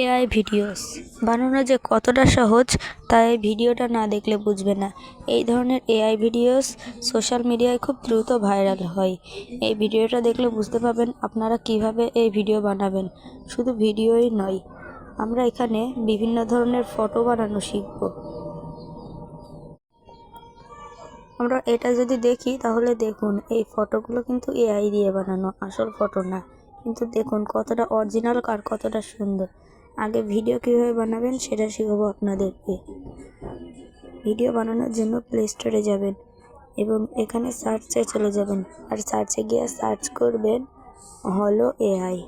AI videos. বানানো যে কতটা সহজ তা এই ভিডিওটা না দেখলে বুঝবে না। এই ধরনের এআই ভিডিওস সোশ্যাল মিডিয়ায় খুব দ্রুত ভাইরাল হয়। এই ভিডিওটা দেখলে বুঝতে পারবেন আপনারা কীভাবে এই ভিডিও বানাবেন। শুধু ভিডিওই নয়, আমরা এখানে বিভিন্ন ধরনের ফটো বানানো শিখব। আমরা এটা যদি দেখি, তাহলে দেখুন, এই ফটোগুলো কিন্তু এআই দিয়ে বানানো, আসল ফটো না। কিন্তু দেখুন কতটা অরিজিনাল আর কতটা সুন্দর। আগে ভিডিও কীভাবে বানাবেন সেটা শেখাবো আপনাদেরকে। ভিডিও বানানোর জন্য প্লে স্টোরে যাবেন এবং এখানে সার্চে চলে যাবেন। আর সার্চে গিয়ে সার্চ করবেন হলো এআই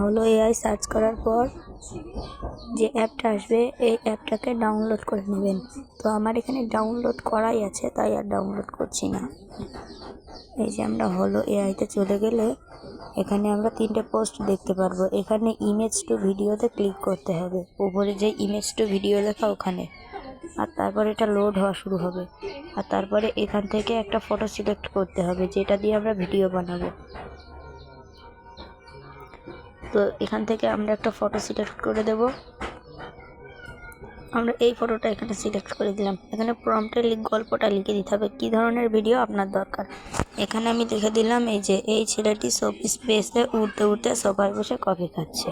হলো এআই সার্চ করার পর যে অ্যাপটা আসবে, এই অ্যাপটাকে ডাউনলোড করে নেবেন। তো আমার এখানে ডাউনলোড করাই আছে, তাই আর ডাউনলোড করছি না। এই যে আমরা হলো এআইতে চলে গেলে এখানে আমরা তিনটে পোস্ট দেখতে পারব। এখানে ইমেজ টু ভিডিওতে ক্লিক করতে হবে। উপরে যে ইমেজ টু ভিডিও লেখা ওখানে। আর তারপরে এটা লোড হওয়া শুরু হবে। আর তারপরে এখান থেকে একটা ফটো সিলেক্ট করতে হবে, যেটা দিয়ে আমরা ভিডিও বানাবো। তো এখান থেকে আমরা একটা ফটো সিলেক্ট করে দেব। আমরা এই ফটোটা এখানে সিলেক্ট করে দিলাম। এখানে প্রম্পটে গল্পটা লিখে দিতে হবে, কী ধরনের ভিডিও আপনার দরকার? এখানে আমি লিখে দিলাম এই যে, এই ছেলেটি সব স্পেসে উঠতে উঠতে সোফায় বসে কফি খাচ্ছে।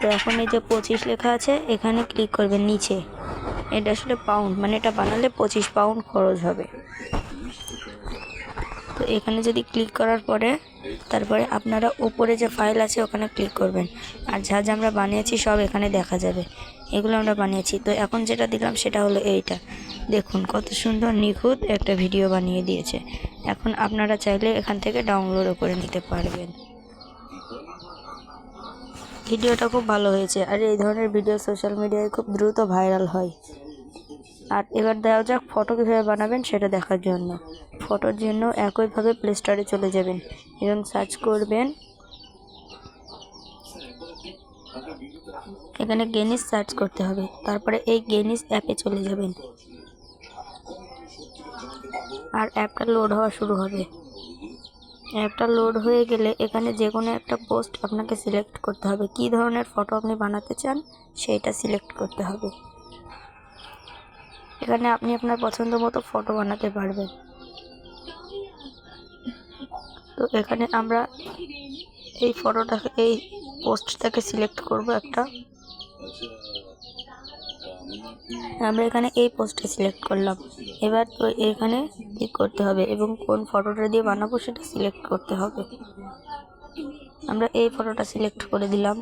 তো এখন এই যে পঁচিশ লেখা আছে, এখানে ক্লিক করবেন নিচে। এটা আসলে পাউন্ড মানে এটা বানালে পঁচিশ পাউন্ড খরচ হবে। তো এখানে যদি ক্লিক করার পরে তারপরে আপনারা উপরে যে ফাইল আছে, ওখানে ক্লিক করবেন। আর যা যা আমরা বানিয়েছি, সব এখানে দেখা যাবে। এগুলো আমরা বানিয়েছি। তো এখন যেটা দিলাম সেটা হলো এইটা। দেখুন, কত সুন্দর, নিখুঁত একটা ভিডিও বানিয়ে দিয়েছে। এখন আপনারা চাইলে এখান থেকে ডাউনলোডও করে নিতে পারবেন। ভিডিওটা খুব ভালো হয়েছে। আর এই ধরনের ভিডিও সোশ্যাল মিডিয়ায় খুব দ্রুত ভাইরাল হয়। আর এবার দেওয়া যাক ফটো কীভাবে বানাবেন সেটা দেখার জন্য। ফটোর জন্য একইভাবে প্লে স্টোরে চলে যাবেন। এবং সার্চ করবেন। এখানে গেনিস সার্চ করতে হবে। তারপরে এই গেনিস অ্যাপে চলে যাবেন। আর অ্যাপটা লোড হওয়া শুরু হবে। অ্যাপটা লোড হয়ে গেলে এখানে যে কোনো একটা পোস্ট আপনাকে সিলেক্ট করতে হবে। কী ধরনের ফটো আপনি বানাতে চান সেইটা সিলেক্ট করতে হবে। এখানে আপনি আপনার পছন্দ মতো ফটো বানাতে পারবেন। তো এখানে আমরা এই ফটোটাকে এই পোস্টটাকে সিলেক্ট করব একটা। আমরা এখানে এই পোস্টটা সিলেক্ট করলাম। এবার তো এখানে ক্লিক করতে হবে এবং কোন ফটোটা দিয়ে বানাবো সেটা সিলেক্ট করতে হবে। আমরা এই ফটোটা সিলেক্ট করে দিলাম।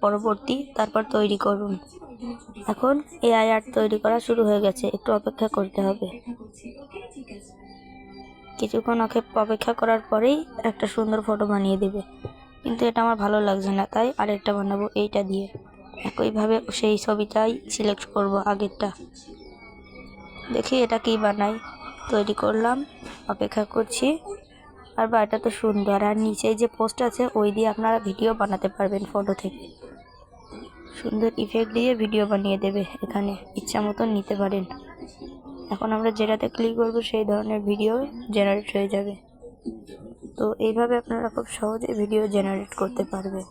পরবর্তী, তারপর তৈরি করুন। এখন এআই আর্ট তৈরি করা শুরু হয়ে গেছে। একটু অপেক্ষা করতে হবে। কিছুক্ষণ অপেক্ষা করার পরেই একটা সুন্দর ফটো বানিয়ে দেবে। কিন্তু এটা আমার ভালো লাগছে না, তাই আরেকটা বানাবো এইটা দিয়ে। একইভাবে সেই ছবিটাই সিলেক্ট করব আগেরটা। দেখি এটা কি বানাই। তৈরি করলাম। অপেক্ষা করছি। আর বাটা তো সুন্দর। আর নিচে যে পোস্ট আছে, ওই দিয়ে আপনারা ভিডিও বানাতে পারবেন ফটো থেকে। সুন্দর ইফেক্ট দিয়ে ভিডিও বানিয়ে দেবে, এখানে ইচ্ছা মতন নিতে পারেন। এখন আমরা যেটাতে ক্লিক করব, সেই ধরনের ভিডিও জেনারেট হয়ে যাবে। তো এইভাবে আপনারা খুব সহজে ভিডিও জেনারেট করতে পারবেন।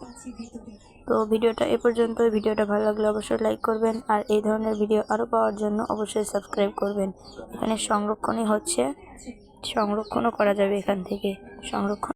তো ভিডিওটা এ পর্যন্ত। ভিডিওটা ভালো লাগলে অবশ্যই লাইক করবেন। আর এই ধরনের ভিডিও আরও পাওয়ার জন্য অবশ্যই সাবস্ক্রাইব করবেন। এখানে সংরক্ষণই হচ্ছে। সংরক্ষণও করা যাবে এখান থেকে। সংরক্ষণ